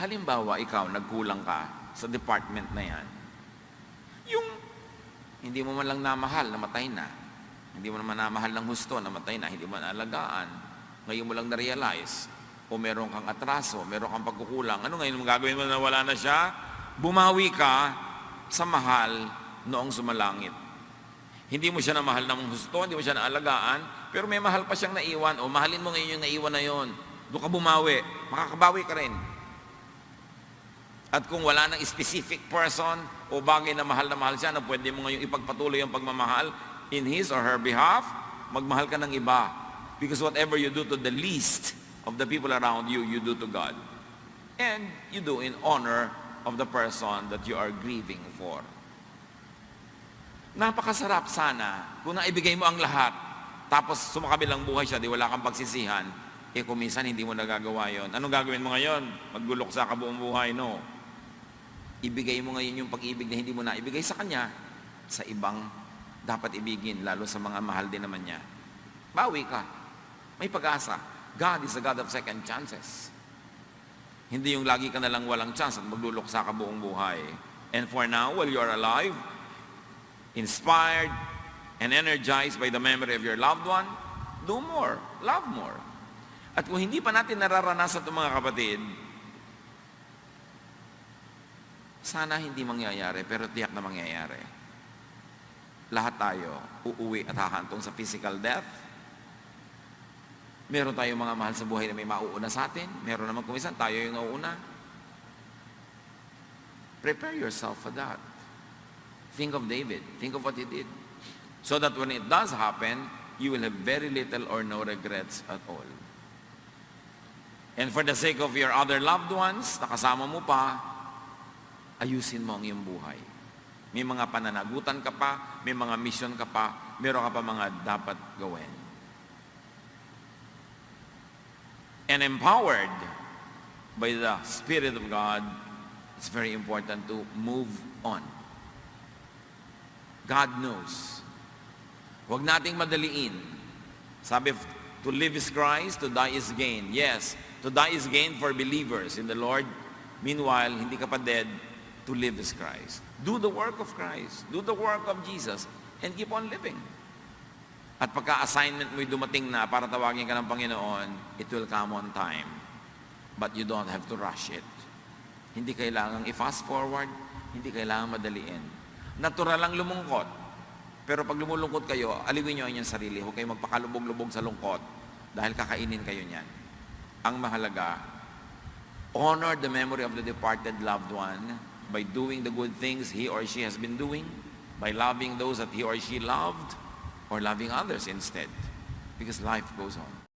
Halimbawa, ikaw, nagkulang ka sa department na yan. Yung hindi mo man lang namahal, namatay na. Hindi mo naman namahal ng husto, namatay na. Hindi mo naalagaan. Ngayon mo lang na-realize. O meron kang atraso, meron kang pagkukulang. Ano ngayon mo gagawin mo na wala na siya? Bumawi ka sa mahal noong sumalangit. Hindi mo siya na mahal ng husto, hindi mo siya naalagaan, pero may mahal pa siyang naiwan. O mahalin mo ngayon yung naiwan na yon. Doon ka bumawi. Makakabawi ka rin. At kung wala nang specific person o bagay na mahal na mahal siya na pwede mo ngayong ipagpatuloy ang pagmamahal in his or her behalf, magmahal ka ng iba. Because whatever you do to the least of the people around you, you do to God. And you do in honor of the person that you are grieving for. Napakasarap sana kung naibigay mo ang lahat, tapos sumakabilang buhay siya, di wala kang pagsisihan, eh kung minsan hindi mo nagagawa yon. Anong gagawin mo ngayon? Maggulok sa kabuong buhay? No. Ibigay mo ngayon yung pag-ibig na hindi mo na ibigay sa kanya sa ibang dapat ibigin, lalo sa mga mahal din naman niya. Bawi ka. May pag-asa. God is a God of second chances. Hindi yung lagi ka na lang walang chance at magluluksa ka buong buhay. And for now, while you are alive, inspired and energized by the memory of your loved one, do more, love more. At kung hindi pa natin nararanasan itong mga kapatid, sana hindi mangyayari, pero tiyak na mangyayari. Lahat tayo uuwi at hahantong sa physical death. Meron tayong mga mahal sa buhay na may mauuna sa atin. Meron naman kumisan, tayo yung nauuna. Prepare yourself for that. Think of David. Think of what he did. So that when it does happen, you will have very little or no regrets at all. And for the sake of your other loved ones, nakasama mo pa, ayusin mo ang iyong buhay. May mga pananagutan ka pa, may mga mission ka pa, meron ka pa mga dapat gawin. And empowered by the Spirit of God, it's very important to move on. God knows. Huwag nating madaliin. Sabi, to live is Christ, to die is gain. Yes, to die is gain for believers in the Lord. Meanwhile, hindi ka pa dead, to live is Christ. Do the work of Christ. Do the work of Jesus and keep on living. At pagka-assignment mo'y dumating na para tawagin ka ng Panginoon, it will come on time. But you don't have to rush it. Hindi kailangang i-fast forward, hindi kailangang madaliin. Natural lang lumungkot. Pero pag lumulungkot kayo, aliwin nyo ang inyong sarili. Huwag kayong magpakalubog-lubog sa lungkot dahil kakainin kayo niyan. Ang mahalaga, honor the memory of the departed loved one by doing the good things he or she has been doing, by loving those that he or she loved, or loving others instead. Because life goes on.